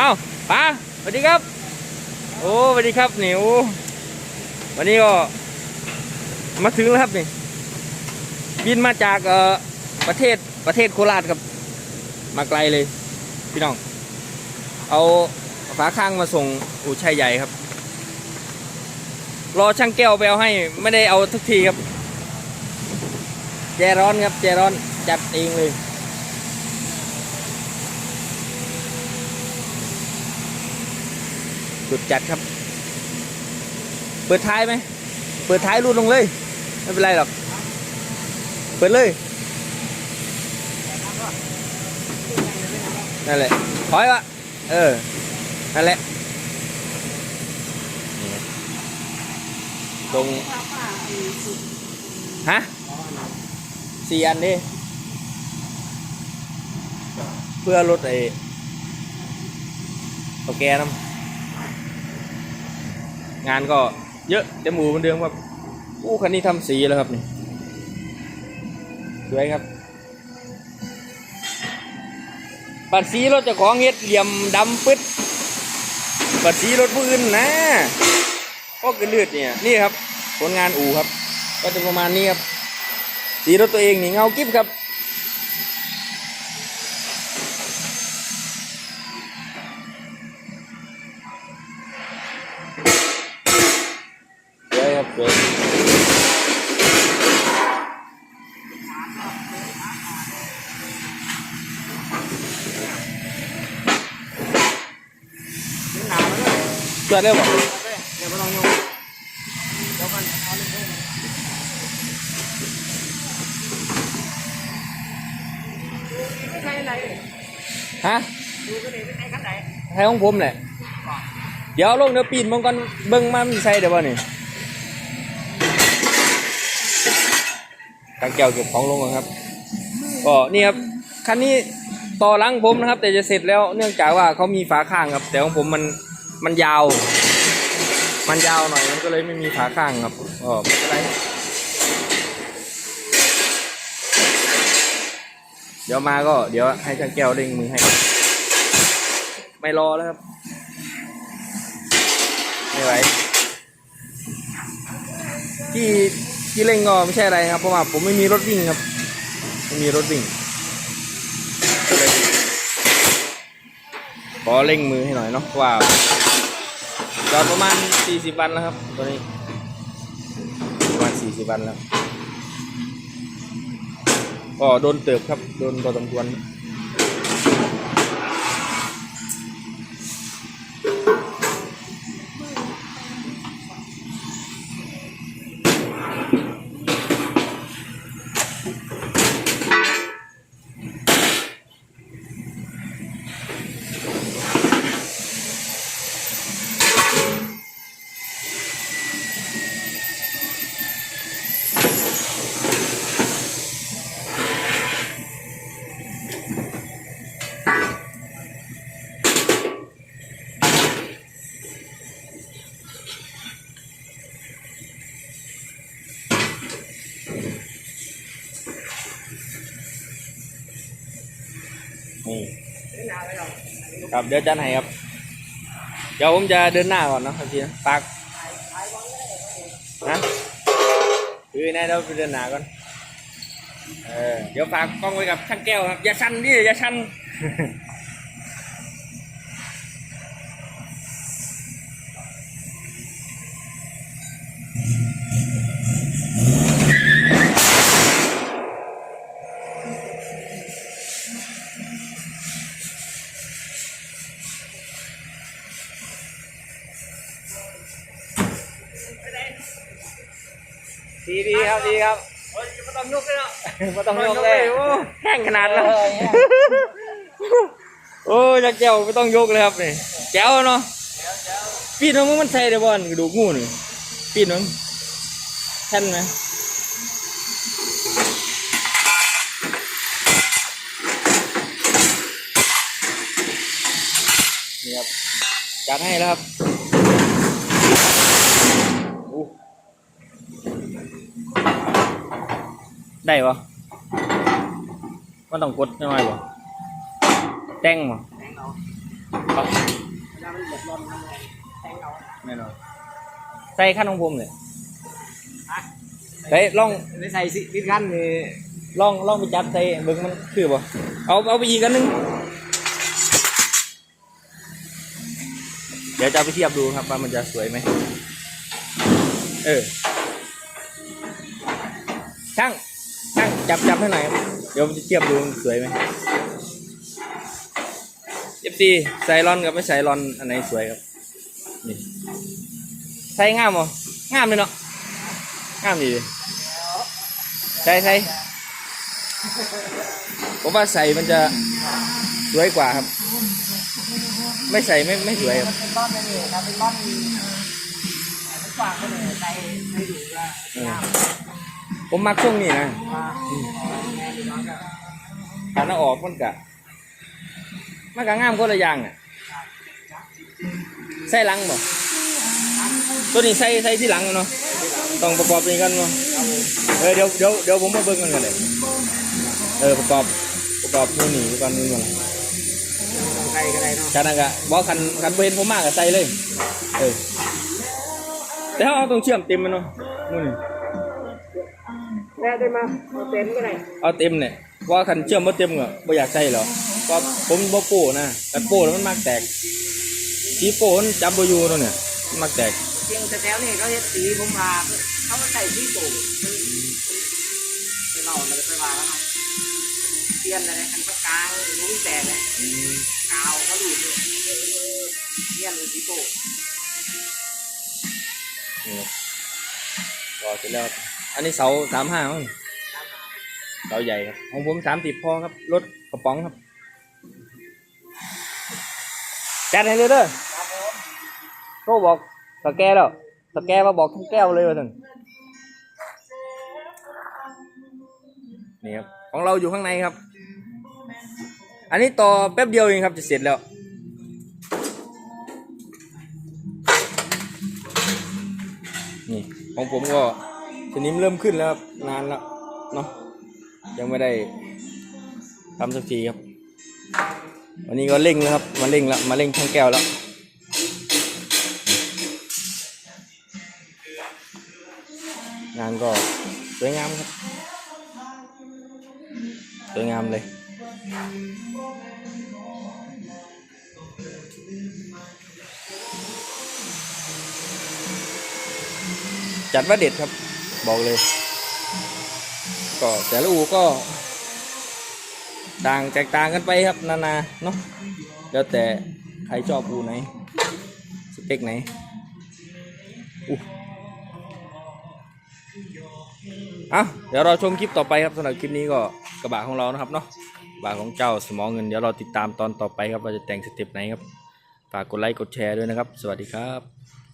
เอ้าป้าสวัสดีครับ โอ้สวัสดีครับนิววันนี้ก็มาถึงแล้วครับนี่บินมาจากเอ่อประเทศประเทศโคราชครับ มาไกลเลย พี่น้อง เอาฝาข้างมาส่งอู่ชัยใหญ่ครับ รอช่างแก้วไปเอาให้ไม่ได้เอาทุกทีครับ แจร้อนครับ แจร้อนจัดเองเลย สุดจัดครับ เปิดท้ายไหม เปิดท้ายรูดลงเลย ไม่เป็นไรหรอก เปิดเลย นั่นแหละถอยวะเออ นั่นแหละตรง ฮะสี่อันดิเพื่อลดไอ้ตแกน้ำ งานก็เยอะแต่หมูเหมันเดิมครับอู้คันนี้ทำสีแล้วครับนี่สวยครับปัดสีรถเจะของเฮ็ดเหลี่ยมดำปึ๊ดปัดสีรถผู้อื่นนะก็กระเลือดเนี่ยนี่ครับ ผลงานอู่ครับ ก็จะประมาณนี้ครับ สีรถตัวเองนี่เงากิ๊บครับ สวยครับสวยเกิดเร็วบ่เดี๋ยวมาลองยกเดี๋ยวมันเอาเลยไม่ใช่อะไรฮะดูก็ดีไม่ใช่ขั้นไหนให้ของผมแหละ เดี๋ยวลงเดี๋ยวปีนมันก่อนเบิ่งมามันใส่เดี๋ยวบ่นี่ ทางแก้วเก็บของลงครับ ก็นี่ครับคันนี้ต่อหลังผมนะครับ แต่จะเสร็จแล้วเนื่องจากว่าเขามีฝาข้างครับ แต่ของผมมันมันยาว มันยาวหน่อยมันก็เลยไม่มีฝาข้างครับก็ไม่เป็นไรเดี๋ยวมาก็เดี๋ยวให้ช่างแก้วเร่งมือให้ ไม่รอแล้วครับ ไม่ไหวที่ ที่เร่งก็ไม่ใช่อะไรครับ เพราะว่าผมไม่มีรถวิ่งครับ ไม่มีรถวิ่งขอเร่งมือให้หน่อยเนาะเพราะว่าจอดประมาณ 40 วันแล้วครับตัวนี้ประมาณ 40 วันแล้ว ก็โดนเติบครับ โดนพอสมควร นี่ไม่นานเลยหรอกครับเดี๋ยวจันให้ครับ เดี๋ยวผมจะเดินหน้าก่อนเนาะครับพี่นะฝากนะคือแน่เดี๋ยวไปเดินหน้าก่อนเออเดี๋ยวฝากกล้องไว้กับช่างแก้วครับอย่าชันดิอย่าชัน ดีดีครับดีครับเฮ้ยไม่ต้องยกเลยเนาะไม่ต้องยกเลยโอ้แห้งขนาดนั้นเออแห้งโอ้จักแก้วไม่ต้องยกเลยครับนี่แก้วเนาะปีนมันมันใส่ได้บ่อนกระดูกงูนี่ปีนมันแท่นไหมนี่ครับจัดให้แล้วครับ ได้ปะมันต้องกดหน่อยปะแต่งปะแห้งเอาครับเวลามันเดือดร้อนมันแทงเอาแน่นอนใส่ขั้นของผมเลยฮะเฮ้ยลองไม่ใส่สิพิกันนี่ลองลองไปจับใส่เบิ่งมันคือบ่เอาเอาไปอีกอันหนึงเดี๋ยวจะเอาไปเทียบดูครับว่ามันจะสวยไหม เออช่างช่าง จับจับให้หน่อยครับเดี๋ยวผมจะเทียบดูมันสวยไหมเอฟซีใส่รอนกับไม่ใส่รอนอันไหนสวยครับ นี่ใส่งามบ่งามเลยเนาะงามดีเลยใส่ใส่ผมว่าใส่มันจะสวยกว่าครับ ไม่ใส่ไม่ไม่สวยครับเป็นร่อนเลยนี่นะเป็นร่อนมันกว้างก็เลยใส่ไม่ดูว่าเออ ผมมักช่วงนี้นะว่าการเอาออกมันกะมันกะงามคนละอย่างอะใส่หลังบ่ตัวนี้ใส่ใส่ที่หลังเนาะต้องประกอบนี่กันเนาะเออเดี๋ยวเดี๋ยวเดี๋ยวผมมาเบิ่งกันกันเลยเออประกอบประกอบนู่นนี่ก่อนนู่นก่อนใส่ก็ได้เนาะคันนั้นกะบอกคันคันบ่เห็นผมมากกะใส่เลยเออแต่เราต้องเชื่อมเต็มมันเนาะนู่นนี่ แม่ได้มาเอาเต็นท์ก็ได้เอาเต็มเนี่ยเพราะว่าคันเชื่อมบ่เต็มก็บ่อยากใส่หรอกเพราะผมบ่โป้นะแต่โป้แล้วมันมักแตกสีโป้มันจับบ่อยู่เนาะเนี่ยมันมักแตกเชียงแต่แถวนี่เขาเฮ็ดสีผมมาเขาก็ใส่สีโป่งไปเล่ามันไปว่าแล้วเนาะเปลี่ยนอะไรคันปากกลางลุ้งแตกเลยกาวเขาหลุดเลยเปลี่ยนเป็นสีโป่งนี่ครับรอเสร็จแล้วครับ อันนี้เสาสามห้าเสาใหญ่ครับ ของผมสามสิบพอครับ รถกระป๋องครับ จัดให้เลยเด้อครับผมโทรบอกสแกแล้วสแกมาบอกทั้งแก้วเลยว่าท่านนี่ครับ ของเราอยู่ข้างในครับ อันนี้ต่อแป๊บเดียวเองครับ จะเสร็จแล้วนี่ของผมก็ ชนิมเริ่มขึ้นแล้วครับนานแล้วเนาะยังไม่ได้ทำสักทีครับ วันนี้ก็เร่งแล้วครับ มาเร่งแล้วมาเร่งช่างแก้วแล้วงานก็สวยงามครับสวยงามเลยจัดว่าเด็ดครับ บอกเลย ก็แต่ละอูก็ต่างแตกต่างกันไปครับนานาเนาะแล้วแต่ใครชอบอูไหนสเปคไหนอู้อะเดี๋ยวเราชมคลิปต่อไปครับสำหรับคลิปนี้ก็กระบะของเรานะครับเนาะกระบะของเจ้าสมองเงินเดี๋ยวเราติดตามตอนต่อไปครับ ว่าจะแต่งสเต็ปไหนครับ ฝากกดไลค์กดแชร์ด้วยนะครับ สวัสดีครับ